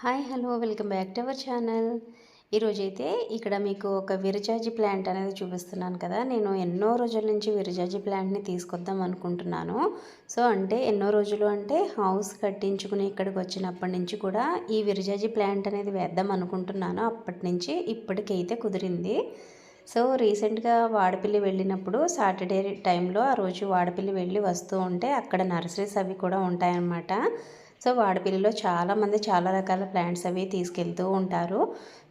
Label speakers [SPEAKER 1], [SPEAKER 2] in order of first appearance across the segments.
[SPEAKER 1] Hi hello welcome back to our channel. ఈరోజైతే ఇక్కడ మీకు ఒక విరజాజి ప్లాంట్ అనేది చూపిస్తున్నాను కదా. నేను ఎన్నో రోజుల నుంచి విరజాజి ప్లాంట్ని తీసుకొద్దాం అనుకుంటున్నాను. సో అంటే ఎన్నో రోజులు అంటే హౌస్ కట్టించుకుని ఇక్కడికి వచ్చినప్పటి నుంచి కూడా ఈ విరజాజి ప్లాంట్ అనేది వేద్దాం అనుకుంటున్నాను. అప్పటి నుంచి ఇప్పటికైతే కుదిరింది. సో రీసెంట్గా వాడపల్లి వెళ్ళినప్పుడు సాటర్డే టైంలో ఆ రోజు వాడపల్లి వెళ్ళి వస్తూ ఉంటే అక్కడ నర్సరీస్ అవి కూడా ఉంటాయన్నమాట. సో వాడపల్లిలో చాలామంది చాలా రకాల ప్లాంట్స్ అవి తీసుకెళ్తూ ఉంటారు.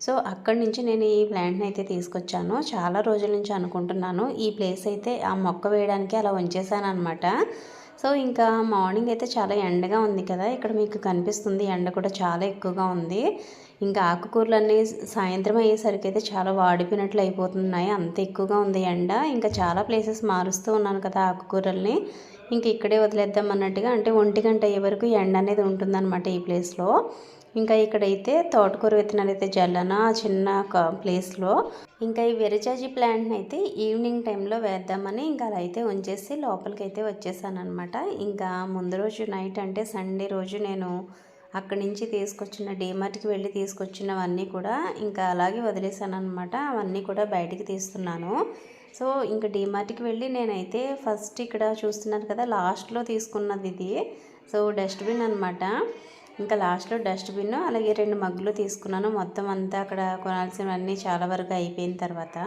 [SPEAKER 1] సో అక్కడి నుంచి నేను ఈ ప్లాంట్ని అయితే తీసుకొచ్చాను. చాలా రోజుల నుంచి అనుకుంటున్నాను. ఈ ప్లేస్ అయితే ఆ మొక్క వేయడానికి అలా ఉంచేసాను అనమాట సో ఇంకా మార్నింగ్ అయితే చాలా ఎండగా ఉంది కదా ఇక్కడ మీకు కనిపిస్తుంది ఎండ కూడా చాలా ఎక్కువగా ఉంది. ఇంకా ఆకుకూరలన్నీ సాయంత్రం అయ్యేసరికి అయితే చాలా వాడిపోయినట్లు అయిపోతున్నాయి. అంత ఎక్కువగా ఉంది ఎండ. ఇంకా చాలా ప్లేసెస్ మారుస్తూ ఉన్నాను కదా ఆకుకూరల్ని. ఇంకా ఇక్కడే వదిలేద్దాం అన్నట్టుగా అంటే ఒంటి గంట అయ్యే వరకు ఎండ అనేది ఉంటుందన్నమాట ఈ ప్లేస్లో ఇంకా ఇక్కడైతే తోటకూర విత్తనాలు అయితే జల్లన చిన్న ప్లేస్లో ఇంకా ఈ వెరజాజీ ప్లాంట్ని అయితే ఈవినింగ్ టైంలో వేద్దామని ఇంకా అలా అయితే ఉంచేసి లోపలికి అయితే వచ్చేసాను అనమాట ఇంకా ముందు రోజు నైట్ అంటే సండే రోజు నేను అక్కడి నుంచి తీసుకొచ్చిన డీమార్ట్కి వెళ్ళి తీసుకొచ్చినవన్నీ కూడా ఇంకా అలాగే వదిలేసాను అనమాట అవన్నీ కూడా బయటికి తీస్తున్నాను. సో ఇంకా డీమార్ట్కి వెళ్ళి నేనైతే ఫస్ట్ ఇక్కడ చూస్తున్నారు కదా లాస్ట్లో తీసుకున్నది ఇది. సో డస్ట్బిన్ అనమాట ఇంకా లాస్ట్లో డస్ట్బిన్ అలాగే రెండు మగ్గులు తీసుకున్నాను. మొత్తం అంతా అక్కడ కొనాల్సినవన్నీ చాలా వరకు అయిపోయిన తర్వాత.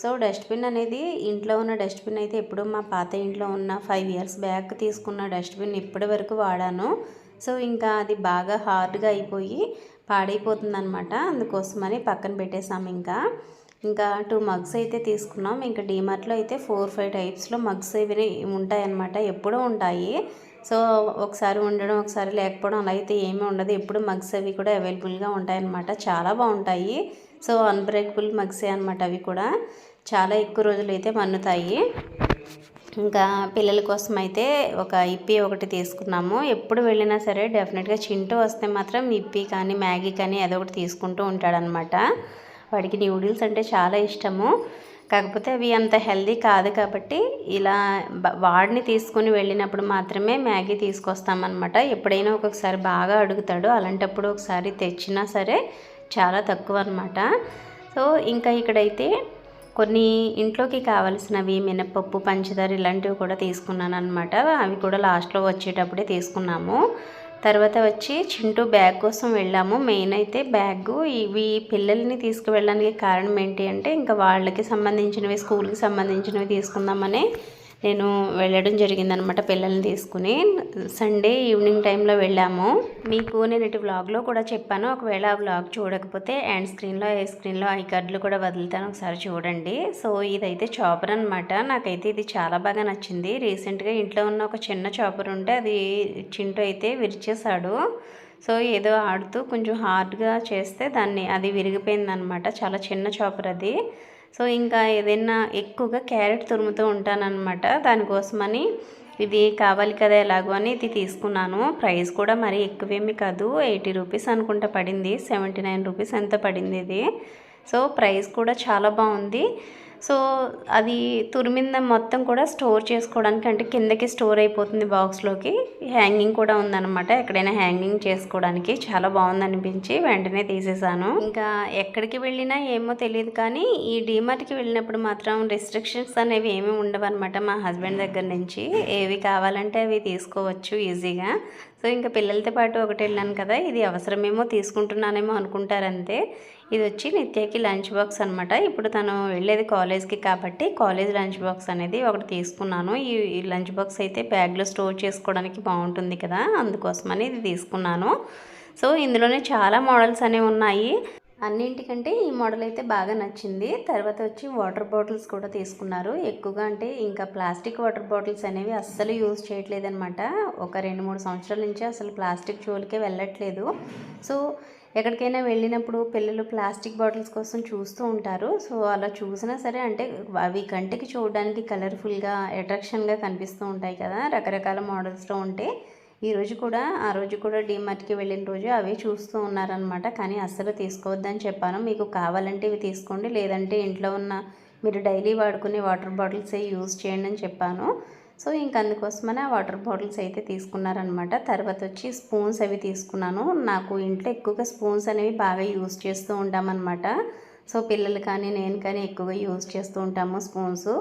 [SPEAKER 1] సో డస్ట్బిన్ అనేది ఇంట్లో ఉన్న డస్ట్బిన్ అయితే ఎప్పుడు మా పాత ఇంట్లో ఉన్న ఫైవ్ ఇయర్స్ బ్యాక్ తీసుకున్న డస్ట్బిన్ ఇప్పటి వరకు వాడాను. సో ఇంకా అది బాగా హార్డ్గా అయిపోయి పాడైపోతుంది అనమాట అందుకోసమని పక్కన పెట్టేసాము ఇంకా. ఇంకా టూ మగ్స్ అయితే తీసుకున్నాం. ఇంకా డీమార్ట్లో అయితే ఫోర్ ఫైవ్ టైప్స్లో మగ్స్ ఇవి ఉంటాయన్నమాట. ఎప్పుడూ ఉంటాయి. సో ఒకసారి ఉండడం ఒకసారి లేకపోవడం అలా అయితే ఏమీ ఉండదు. ఎప్పుడు మగ్స్ అవి కూడా అవైలబుల్గా ఉంటాయన్నమాట. చాలా బాగుంటాయి. సో అన్బ్రేకబుల్ మగ్సే అనమాట అవి కూడా. చాలా ఎక్కువ రోజులు అయితే మన్నుతాయి. ఇంకా పిల్లల కోసం అయితే ఒక ఇప్పి ఒకటి తీసుకున్నాము. ఎప్పుడు వెళ్ళినా సరే డెఫినెట్గా చింటూ వస్తే మాత్రం ఇప్పి కానీ మ్యాగీ కానీ ఏదో ఒకటి తీసుకుంటూ ఉంటాడనమాట వాడికి న్యూడిల్స్ అంటే చాలా ఇష్టము. కాకపోతే అవి అంత హెల్దీ కాదు కాబట్టి ఇలా వాడిని తీసుకుని వెళ్ళినప్పుడు మాత్రమే మ్యాగీ తీసుకొస్తామన్నమాట. ఎప్పుడైనా ఒక్కొక్కసారి బాగా అడుగుతాడు. అలాంటప్పుడు ఒకసారి తెచ్చినా సరే చాలా తక్కువ అనమాట సో ఇంకా ఇక్కడైతే కొన్ని ఇంట్లోకి కావలసినవి మినపప్పు పంచదార ఇలాంటివి కూడా తీసుకున్నాను అనమాట అవి కూడా లాస్ట్లో వచ్చేటప్పుడే తీసుకున్నాము. తర్వాత వచ్చి చింటూ బ్యాగ్ కోసం వెళ్ళాము. మెయిన్ అయితే బ్యాగ్. ఇవి పిల్లల్ని తీసుకువెళ్ళడానికి కారణం ఏంటి అంటే ఇంకా వాళ్ళకి సంబంధించినవి స్కూల్కి సంబంధించినవి తీసుకుందామని నేను వెళ్ళడం జరిగిందనమాట పిల్లల్ని తీసుకుని. సండే ఈవినింగ్ టైంలో వెళ్ళాము. మీకు నేను ఇటు వ్లాగ్లో కూడా చెప్పాను. ఒకవేళ ఆ వ్లాగ్ చూడకపోతే అండ్ స్క్రీన్లో ఏ స్క్రీన్లో ఐ కార్డులు కూడా వదులుతాను. ఒకసారి చూడండి. సో ఇదైతే చాపర్ అనమాట. నాకైతే ఇది చాలా బాగా నచ్చింది. రీసెంట్గా ఇంట్లో ఉన్న ఒక చిన్న చాపర్ ఉంటే అది చింటూ అయితే విరిచేశాడు. సో ఏదో ఆడుతూ కొంచెం హార్డ్గా చేస్తే దాన్ని అది విరిగిపోయిందనమాట. చాలా చిన్న చాపర్ అది. సో ఇంకా ఏదైనా ఎక్కువగా క్యారెట్ తురుముతూ ఉంటానన్నమాట. దానికోసమని ఇది కావాలి కదా ఎలాగో అని ఇది తీసుకున్నాను. ప్రైస్ కూడా మరీ ఎక్కువేమీ కాదు. ఎయిటీ రూపీస్ అనుకుంటా పడింది. సెవెంటీ నైన్ రూపీస్ ఎంత పడింది ఇది. సో ప్రైస్ కూడా చాలా బాగుంది. సో అది తురిమింద మొత్తం కూడా స్టోర్ చేసుకోవడానికి అంటే కిందకి స్టోర్ అయిపోతుంది బాక్స్లోకి. హ్యాంగింగ్ కూడా ఉందన్నమాట. ఎక్కడైనా హ్యాంగింగ్ చేసుకోవడానికి చాలా బాగుంది అనిపించి వెంటనే తీసేసాను. ఇంకా ఎక్కడికి వెళ్ళినా ఏమో తెలియదు కానీ ఈ డీమార్ట్కి వెళ్ళినప్పుడు మాత్రం రెస్ట్రిక్షన్స్ అనేవి ఏమీ ఉండవన్నమాట మా హస్బెండ్ దగ్గర నుంచి. ఏవి కావాలంటే అవి తీసుకోవచ్చు ఈజీగా. సో ఇంకా పిల్లలతో పాటు ఒకటి వెళ్ళాను కదా ఇది అవసరమేమో తీసుకుంటున్నానేమో అనుకుంటారంతే ఇది వచ్చి నిత్యకి లంచ్ బాక్స్ అనమాట ఇప్పుడు తను వెళ్ళేది కాలేజ్కి కాబట్టి కాలేజ్ లంచ్ బాక్స్ అనేది ఒకటి తీసుకున్నాను. ఈ లంచ్ బాక్స్ అయితే బ్యాగ్లో స్టోర్ చేసుకోవడానికి బాగుంటుంది కదా అందుకోసమని ఇది తీసుకున్నాను. సో ఇందులోనే చాలా మోడల్స్ అనేవి ఉన్నాయి. అన్నింటికంటే ఈ మోడల్ అయితే బాగా నచ్చింది. తర్వాత వచ్చి వాటర్ బాటిల్స్ కూడా తీసుకున్నారు. ఎక్కువగా అంటే ఇంకా ప్లాస్టిక్ వాటర్ బాటిల్స్ అనేవి అస్సలు యూజ్ చేయట్లేదనమాట ఒక రెండు మూడు సంవత్సరాల నుంచి అసలు ప్లాస్టిక్ జోలికే వెళ్ళట్లేదు. సో ఎక్కడికైనా వెళ్ళినప్పుడు పిల్లలు ప్లాస్టిక్ బాటిల్స్ కోసం చూస్తూ ఉంటారు. సో అలా చూసినా సరే అంటే అవి కంటికి చూడడానికి కలర్ఫుల్గా అట్రాక్షన్గా కనిపిస్తూ ఉంటాయి కదా రకరకాల మోడల్స్లో ఉంటే. ఈరోజు కూడా ఆ రోజు కూడా డీమార్ట్కి వెళ్ళిన రోజు అవి చూస్తూ ఉన్నారనమాట కానీ అస్సలు తీసుకోవద్దని చెప్పాను. మీకు కావాలంటే ఇవి తీసుకోండి. లేదంటే ఇంట్లో ఉన్న మీరు డైలీ వాడుకునే వాటర్ బాటిల్స్ యూజ్ చేయండి అని చెప్పాను. సో ఇంక అందుకోసమనే ఆ వాటర్ బాటిల్స్ అయితే తీసుకున్నారనమాట. తర్వాత వచ్చి స్పూన్స్ అవి తీసుకున్నాను. నాకు ఇంట్లో ఎక్కువగా స్పూన్స్ అనేవి బాగా యూజ్ చేస్తూ ఉంటామన్నమాట సో పిల్లలు కానీ నేను కానీ ఎక్కువగా యూస్ చేస్తూ ఉంటాము స్పూన్స్.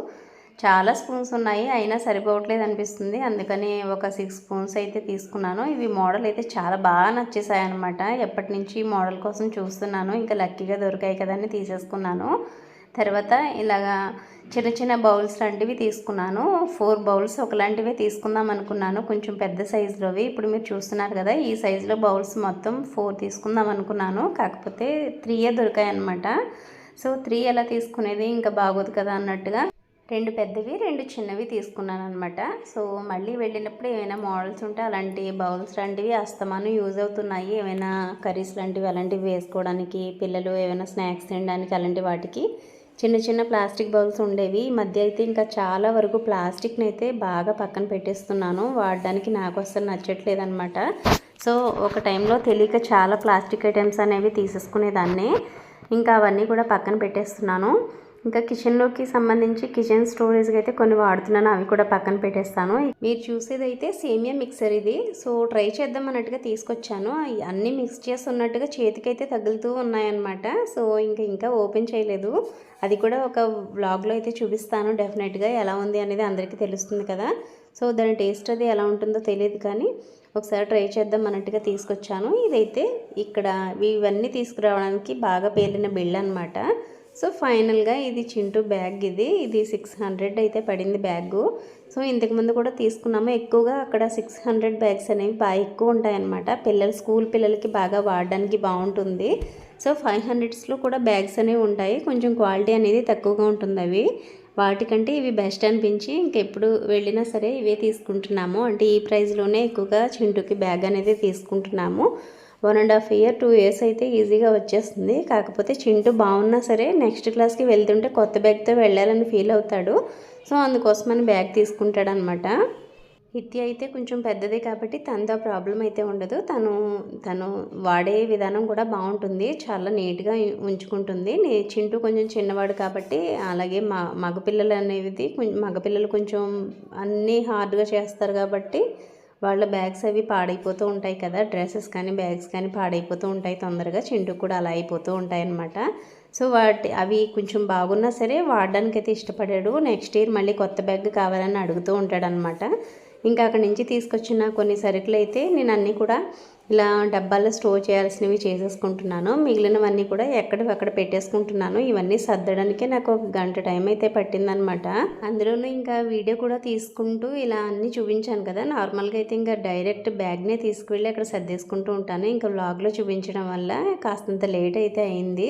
[SPEAKER 1] చాలా స్పూన్స్ ఉన్నాయి అయినా సరిపోవట్లేదు అనిపిస్తుంది. అందుకని ఒక సిక్స్ స్పూన్స్ అయితే తీసుకున్నాను. ఇవి మోడల్ అయితే చాలా బాగా నచ్చేసాయి అనమాట ఎప్పటి నుంచి మోడల్ కోసం చూస్తున్నాను. ఇంకా లక్కీగా దొరికాయి కదా అని తీసేసుకున్నాను. తర్వాత ఇలాగా చిన్న చిన్న బౌల్స్ లాంటివి తీసుకున్నాను. ఫోర్ బౌల్స్ ఒకలాంటివే తీసుకుందాం అనుకున్నాను. కొంచెం పెద్ద సైజులోవి. ఇప్పుడు మీరు చూస్తున్నారు కదా ఈ సైజులో బౌల్స్ మొత్తం ఫోర్ తీసుకుందాం అనుకున్నాను. కాకపోతే త్రీయే దొరికాయి అనమాట సో త్రీ ఎలా తీసుకునేది ఇంకా బాగోదు కదా అన్నట్టుగా రెండు పెద్దవి రెండు చిన్నవి తీసుకున్నాను అనమాట సో మళ్ళీ వెళ్ళినప్పుడు ఏమైనా మోడల్స్ ఉంటే అలాంటి బౌల్స్ లాంటివి అస్తమానం యూజ్ అవుతున్నాయి. ఏమైనా కర్రీస్ లాంటివి అలాంటివి వేసుకోవడానికి పిల్లలు ఏమైనా స్నాక్స్ తినడానికి అలాంటి వాటికి చిన్న చిన్న ప్లాస్టిక్ బౌల్స్ ఉండేవి. ఈ మధ్య అయితే ఇంకా చాలా వరకు ప్లాస్టిక్ని అయితే బాగా పక్కన పెట్టేస్తున్నాను. వాడడానికి నాకు అసలు నచ్చట్లేదు అనమాట సో ఒక టైంలో తెలియక చాలా ప్లాస్టిక్ ఐటమ్స్ అనేవి తీసేసుకునేదాన్ని. ఇంకా అవన్నీ కూడా పక్కన పెట్టేస్తున్నాను. ఇంకా కిచెన్లోకి సంబంధించి కిచెన్ స్టోరేజ్కి అయితే కొన్ని వాడుతున్నాను. అవి కూడా పక్కన పెట్టేస్తాను. మీరు చూసేది అయితే సేమియా మిక్సర్ ఇది. సో ట్రై చేద్దాం అన్నట్టుగా తీసుకొచ్చాను. అన్నీ మిక్స్ చేస్తున్నట్టుగా చేతికైతే తగులుతూ ఉన్నాయన్నమాట. సో ఇంకా ఇంకా ఓపెన్ చేయలేదు. అది కూడా ఒక వ్లాగ్లో అయితే చూపిస్తాను. డెఫినెట్గా ఎలా ఉంది అనేది అందరికీ తెలుస్తుంది కదా. సో దాని టేస్ట్ అది ఎలా ఉంటుందో తెలియదు కానీ ఒకసారి ట్రై చేద్దాం అన్నట్టుగా తీసుకొచ్చాను. ఇదైతే ఇక్కడ ఇవన్నీ తీసుకురావడానికి బాగా పేలిన బిల్ అనమాట సో ఫైనల్గా ఇది చింటూ బ్యాగ్ ఇది. ఇది సిక్స్ హండ్రెడ్ అయితే పడింది బ్యాగు సో ఇంతకుముందు కూడా తీసుకున్నాము. ఎక్కువగా అక్కడ సిక్స్ హండ్రెడ్ బ్యాగ్స్ అనేవి బాగా ఎక్కువ ఉంటాయన్నమాట. పిల్లలు స్కూల్ పిల్లలకి బాగా వాడడానికి బాగుంటుంది. సో ఫైవ్ హండ్రెడ్స్లో కూడా బ్యాగ్స్ అనేవి ఉంటాయి. కొంచెం క్వాలిటీ అనేది తక్కువగా ఉంటుంది అవి. వాటికంటే ఇవి బెస్ట్ అనిపించి ఇంకెప్పుడు వెళ్ళినా సరే ఇవే తీసుకుంటున్నాము. అంటే ఈ ప్రైస్లోనే ఎక్కువగా చింటూకి బ్యాగ్ అనేది తీసుకుంటున్నాము. One and half year two years అయితే ఈజీగా వచ్చేస్తుంది. కాకపోతే చింటూ బాగున్నా సరే నెక్స్ట్ క్లాస్కి వెళ్తుంటే కొత్త బ్యాగ్తో వెళ్ళాలని ఫీల్ అవుతాడు. సో అందుకోసమని బ్యాగ్ తీసుకుంటాడనమాట. అనమాట హిత్య అయితే కొంచెం పెద్దదే కాబట్టి తనతో ప్రాబ్లం అయితే ఉండదు. తను తను వాడే విధానం కూడా బాగుంటుంది. చాలా నీట్గా ఉంచుకుంటుంది. నే చింటూ కొంచెం చిన్నవాడు కాబట్టి అలాగే మా మగపిల్లలు అనేది మగపిల్లలు కొంచెం అన్నీ హార్డ్గా చేస్తారు కాబట్టి వాళ్ళ బ్యాగ్స్ అవి పాడైపోతూ ఉంటాయి కదా. డ్రెస్సెస్ కానీ బ్యాగ్స్ కానీ పాడైపోతూ ఉంటాయి తొందరగా. చింటూ కూడా అలా అయిపోతూ ఉంటాయి అన్నమాట. సో వాటి అవి కొంచెం బాగున్నా సరే వాడడానికి అయితే ఇష్టపడాడు. నెక్స్ట్ ఇయర్ మళ్ళీ కొత్త బ్యాగ్ కావాలని అడుగుతూ ఉంటాడనమాట ఇంకా అక్కడి నుంచి తీసుకొచ్చిన కొన్ని సరుకులు అయితే నేను అన్నీ కూడా ఇలా డబ్బాల్లో స్టోర్ చేయాల్సినవి చేసేసుకుంటున్నాను. మిగిలినవన్నీ కూడా ఎక్కడికక్కడ పెట్టేసుకుంటున్నాను. ఇవన్నీ సర్దడానికే నాకు ఒక గంట టైం అయితే పట్టిందనమాట. అందులోనూ ఇంకా వీడియో కూడా తీసుకుంటూ ఇలా అన్నీ చూపించాను కదా. నార్మల్గా అయితే ఇంకా డైరెక్ట్ బ్యాగ్నే తీసుకువెళ్ళి అక్కడ సర్దేసుకుంటూ ఉంటాను. ఇంకా వ్లాగ్లో చూపించడం వల్ల కాస్తంత లేట్ అయితే అయింది.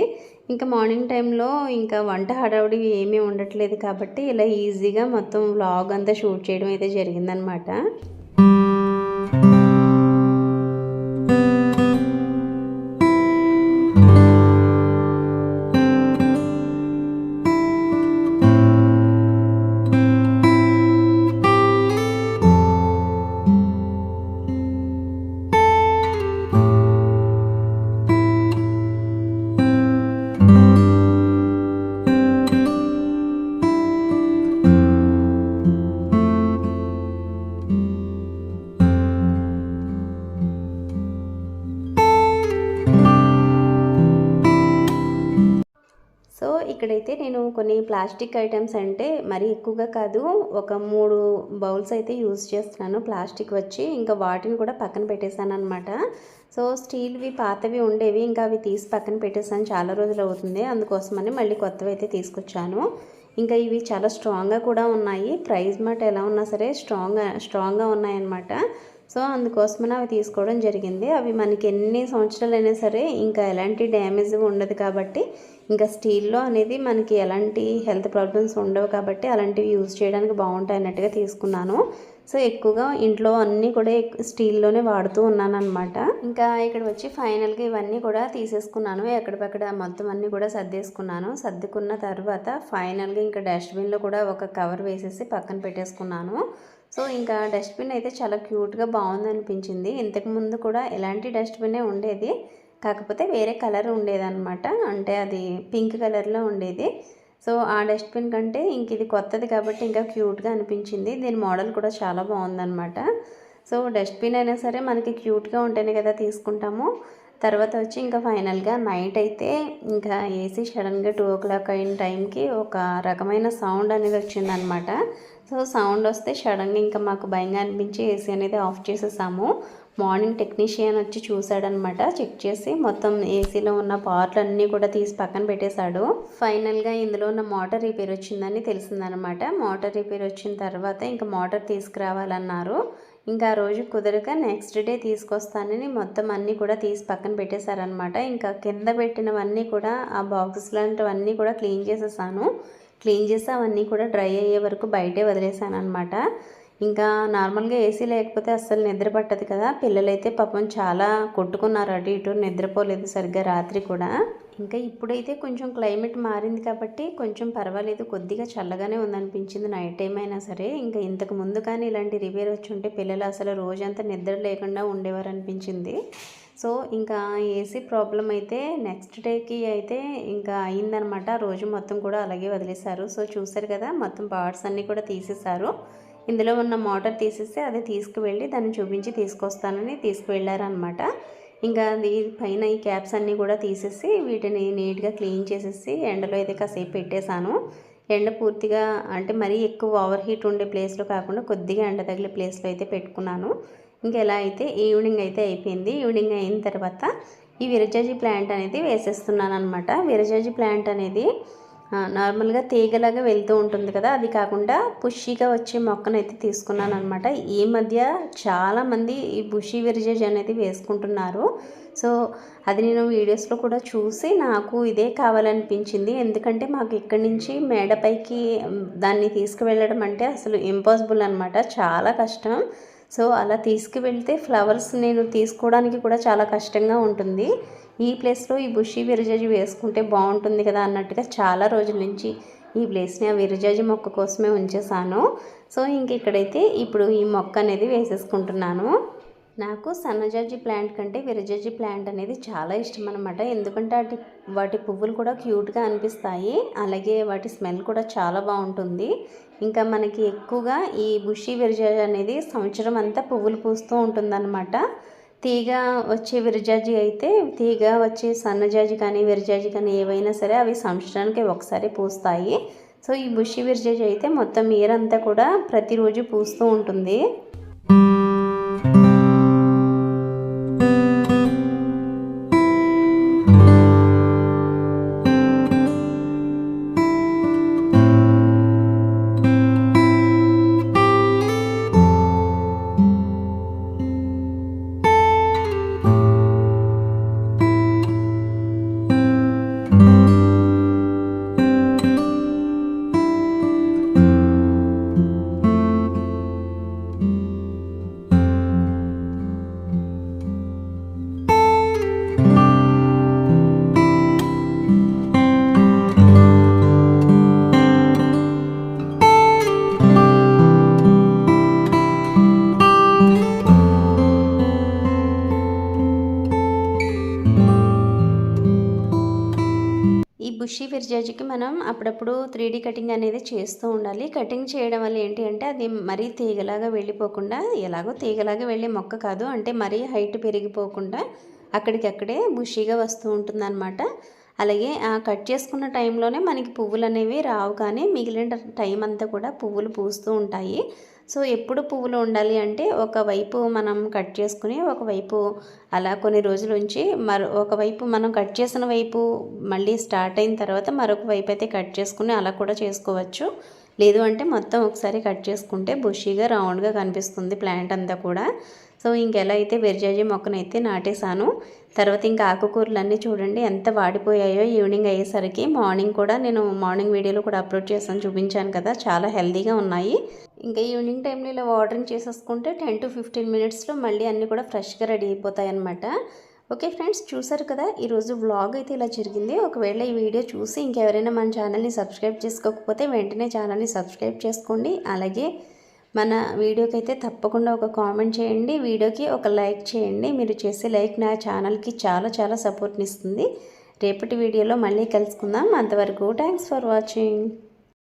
[SPEAKER 1] ఇంకా మార్నింగ్ టైంలో ఇంకా వంట హడావుడి ఏమీ ఉండట్లేదు కాబట్టి ఇలా ఈజీగా మొత్తం వ్లాగ్ అంతా షూట్ చేయడం అయితే జరిగిందనమాట. సో ఇక్కడైతే నేను కొన్ని ప్లాస్టిక్ ఐటమ్స్ అంటే మరీ ఎక్కువగా కాదు ఒక మూడు బౌల్స్ అయితే యూజ్ చేస్తున్నాను ప్లాస్టిక్ వచ్చి. ఇంకా వాటిని కూడా పక్కన పెట్టేశాను అనమాట సో స్టీల్వి పాతవి ఉండేవి ఇంకా అవి తీసి పక్కన పెట్టేసాను చాలా రోజులు అవుతుంది. అందుకోసమని మళ్ళీ కొత్తవి అయితే తీసుకొచ్చాను. ఇంకా ఇవి చాలా స్ట్రాంగ్గా కూడా ఉన్నాయి. ప్రైస్ మాట ఎలా ఉన్నా సరే స్ట్రాంగ్గా స్ట్రాంగ్గా ఉన్నాయన్నమాట. సో అందుకోసమని అవి తీసుకోవడం జరిగింది. అవి మనకి ఎన్ని సంవత్సరాలైనా సరే ఇంకా ఎలాంటి డ్యామేజ్ ఉండదు కాబట్టి ఇంకా స్టీల్లో అనేది మనకి ఎలాంటి హెల్త్ ప్రాబ్లమ్స్ ఉండవు కాబట్టి అలాంటివి యూజ్ చేయడానికి బాగుంటాయి అన్నట్టుగా తీసుకున్నాను. సో ఎక్కువగా ఇంట్లో అన్నీ కూడా స్టీల్లోనే వాడుతూ ఉన్నాను అనమాట ఇంకా ఇక్కడ వచ్చి ఫైనల్గా ఇవన్నీ కూడా తీసేసుకున్నాను. ఎక్కడికక్కడ మొత్తం అన్నీ కూడా సర్దేసుకున్నాను. సర్దుకున్న తర్వాత ఫైనల్గా ఇంకా డస్ట్బిన్లో కూడా ఒక కవర్ వేసేసి పక్కన పెట్టేసుకున్నాను. సో ఇంకా డస్ట్బిన్ అయితే చాలా క్యూట్గా బాగుంది అనిపించింది ఇంతకుముందు కూడా ఎలాంటి డస్ట్బినే ఉండేది. కాకపోతే వేరే కలర్ ఉండేదన్నమాట. అంటే అది పింక్ కలర్లో ఉండేది. సో ఆ డస్ట్బిన్ కంటే ఇంక ఇది కొత్తది కాబట్టి ఇంకా క్యూట్గా అనిపించింది. దీని మోడల్ కూడా చాలా బాగుందన్నమాట. సో డస్ట్బిన్ అయినా సరే మనకి క్యూట్గా ఉంటేనే కదా తీసుకుంటాము. తర్వాత వచ్చి ఇంకా ఫైనల్గా నైట్ అయితే ఇంకా ఏసీ సడన్గా టూ ఓ క్లాక్ అయిన టైంకి ఒక రకమైన సౌండ్ అనేది వచ్చిందనమాట సో సౌండ్ వస్తే సడన్గా ఇంకా మాకు భయంగా అనిపించి ఏసీ అనేది ఆఫ్ చేసేసాము. మార్నింగ్ టెక్నీషియన్ వచ్చి చూశాడనమాట చెక్ చేసి మొత్తం ఏసీలో ఉన్న పార్ట్లు అన్నీ కూడా తీసి పక్కన పెట్టేశాడు. ఫైనల్గా ఇందులో ఉన్న మోటార్ రిపేర్ వచ్చిందని తెలిసిందనమాట. మోటార్ రిపేర్ వచ్చిన తర్వాత ఇంకా మోటార్ తీసుకురావాలన్నారు. ఇంకా ఆ రోజు కుదరక నెక్స్ట్ డే తీసుకొస్తానని మొత్తం అన్నీ కూడా తీసి పక్కన పెట్టేశారనమాట. ఇంకా కింద పెట్టినవన్నీ కూడా ఆ బాక్స్ లాంటివన్నీ కూడా క్లీన్ చేసేసాను. క్లీన్ చేసి అవన్నీ కూడా డ్రై అయ్యే వరకు బయటే వదిలేసాను అనమాట ఇంకా నార్మల్గా ఏసీ లేకపోతే అస్సలు నిద్ర పట్టదు కదా. పిల్లలైతే పాపం చాలా కొట్టుకున్నారు అటు ఇటు నిద్రపోలేదు సరిగ్గా రాత్రి కూడా. ఇంకా ఇప్పుడైతే కొంచెం క్లైమేట్ మారింది కాబట్టి కొంచెం పర్వాలేదు కొద్దిగా చల్లగానే ఉందనిపించింది నైట్ టైం అయినా సరే. ఇంకా ఇంతకు ముందు కానీ ఇలాంటి రిపేర్ వచ్చి ఉంటే పిల్లలు అసలు రోజంతా నిద్ర లేకుండా ఉండేవారు అనిపించింది సో ఇంకా ఏసీ ప్రాబ్లం అయితే నెక్స్ట్ డేకి అయితే ఇంకా అయిందనమాట. రోజు మొత్తం కూడా అలాగే వదిలేశారు. సో చూసారు కదా మొత్తం పార్ట్స్ అన్నీ కూడా తీసేశారు. ఇందులో ఉన్న మోటార్ తీసేస్తే అది తీసుకువెళ్ళి దాన్ని చూపించి తీసుకొస్తానని తీసుకువెళ్ళారనమాట. ఇంకా దీని పైన ఈ క్యాప్స్ అన్నీ కూడా తీసేసి వీటిని నీట్గా క్లీన్ చేసేసి ఎండలో అయితే కాసేపు పెట్టేశాను. ఎండ పూర్తిగా అంటే మరీ ఎక్కువ ఓవర్ హీట్ ఉండే ప్లేస్లో కాకుండా కొద్దిగా ఎండ తగిలే ప్లేస్లో అయితే పెట్టుకున్నాను. ఇంకెలా అయితే ఈవినింగ్ అయితే అయిపోయింది. ఈవినింగ్ అయిన తర్వాత ఈ విరజాజి ప్లాంట్ అనేది వేసేస్తున్నాను అనమాట విరజాజి ప్లాంట్ అనేది నార్మల్గా తీగలాగా వెళ్తూ ఉంటుంది కదా అది కాకుండా పుష్షిగా వచ్చే మొక్కనైతే తీసుకున్నాను అనమాట ఈ మధ్య చాలామంది ఈ బుషి విరిజేజ్ అనేది వేసుకుంటున్నారు. సో అది నేను వీడియోస్లో కూడా చూసి నాకు ఇదే కావాలనిపించింది. ఎందుకంటే మాకు ఇక్కడి నుంచి మేడపైకి దాన్ని తీసుకువెళ్ళడం అంటే అసలు ఇంపాసిబుల్ అనమాట చాలా కష్టం. సో అలా తీసుకువెళ్తే ఫ్లవర్స్ నేను తీసుకోవడానికి కూడా చాలా కష్టంగా ఉంటుంది. ఈ ప్లేస్లో ఈ బుషి విరజాజి వేసుకుంటే బాగుంటుంది కదా అన్నట్టుగా చాలా రోజుల నుంచి ఈ ప్లేస్ని ఆ విరజాజి మొక్క కోసమే ఉంచేసాను సో ఇంక ఇక్కడైతే ఇప్పుడు ఈ మొక్క అనేది వేసేసుకుంటున్నాను. నాకు సన్నజాజి ప్లాంట్ కంటే విరజాజి ప్లాంట్ అనేది చాలా ఇష్టం అనమాట ఎందుకంటే వాటి వాటి పువ్వులు కూడా క్యూట్గా అనిపిస్తాయి. అలాగే వాటి స్మెల్ కూడా చాలా బాగుంటుంది. ఇంకా మనకి ఎక్కువగా ఈ బుషి విరజాజి అనేది సంవత్సరం అంతా పువ్వులు పూస్తూ ఉంటుందన్నమాట. తీగ వచ్చే విరజాజి అయితే తీగ వచ్చే సన్నజాజి కానీ విరజాజి కానీ ఏవైనా సరే అవి సంవత్సరానికి ఒకసారి పూస్తాయి. సో ఈ బుషి విరజాజి అయితే మొత్తం ఇయర్ అంతా కూడా ప్రతిరోజు పూస్తూ ఉంటుంది. బుషి విర్జాజికి మనం అప్పుడప్పుడు త్రీ కటింగ్ అనేది చేస్తూ ఉండాలి. కటింగ్ చేయడం వల్ల ఏంటి అంటే అది మరీ తీగలాగా వెళ్ళిపోకుండా ఎలాగో తీగలాగా వెళ్ళే మొక్క కాదు అంటే మరీ హైట్ పెరిగిపోకుండా అక్కడికక్కడే బుషీగా వస్తూ ఉంటుందన్నమాట. అలాగే ఆ కట్ చేసుకున్న టైంలోనే మనకి పువ్వులు అనేవి రావు కానీ మిగిలిన టైం అంతా కూడా పువ్వులు పూస్తూ ఉంటాయి. సో ఎప్పుడు పువ్వులు ఉండాలి అంటే ఒకవైపు మనం కట్ చేసుకుని ఒకవైపు అలా కొన్ని రోజులు నుంచి మరో ఒకవైపు మనం కట్ చేసిన వైపు మళ్ళీ స్టార్ట్ అయిన తర్వాత మరొక వైపు అయితే కట్ చేసుకుని అలా కూడా చేసుకోవచ్చు. లేదు అంటే మొత్తం ఒకసారి కట్ చేసుకుంటే బుషీగా రౌండ్గా కనిపిస్తుంది ప్లాంట్ అంతా కూడా. సో ఇంకెలా అయితే వెరిజాజీ మొక్కనైతే నాటేశాను. తర్వాత ఇంకా ఆకుకూరలు చూడండి ఎంత వాడిపోయాయో ఈవినింగ్ అయ్యేసరికి మార్నింగ్ కూడా నేను మార్నింగ్ వీడియోలో కూడా అప్లోడ్ చేశాను చూపించాను కదా చాలా హెల్తీగా ఉన్నాయి. ఇంకా ఈవినింగ్ టైంలో ఇలా వాటరింగ్ చేసేసుకుంటే టెన్ టు ఫిఫ్టీన్ మినిట్స్లో మళ్ళీ అన్నీ కూడా ఫ్రెష్గా రెడీ అయిపోతాయి అనమాట ఓకే ఫ్రెండ్స్ చూసారు కదా ఈరోజు వ్లాగ్ అయితే ఇలా జరిగింది. ఒకవేళ ఈ వీడియో చూసి ఇంకెవరైనా మన ఛానల్ని సబ్స్క్రైబ్ చేసుకోకపోతే వెంటనే ఛానల్ని సబ్స్క్రైబ్ చేసుకోండి. అలాగే మన వీడియోకి అయితే తప్పకుండా ఒక కామెంట్ చేయండి. వీడియోకి ఒక లైక్ చేయండి. మీరు చేసే లైక్ నా ఛానల్కి చాలా చాలా సపోర్ట్ని ఇస్తుంది రేపటి వీడియోలో మళ్ళీ కలుసుకుందాం. అంతవరకు థ్యాంక్స్ ఫర్ వాచింగ్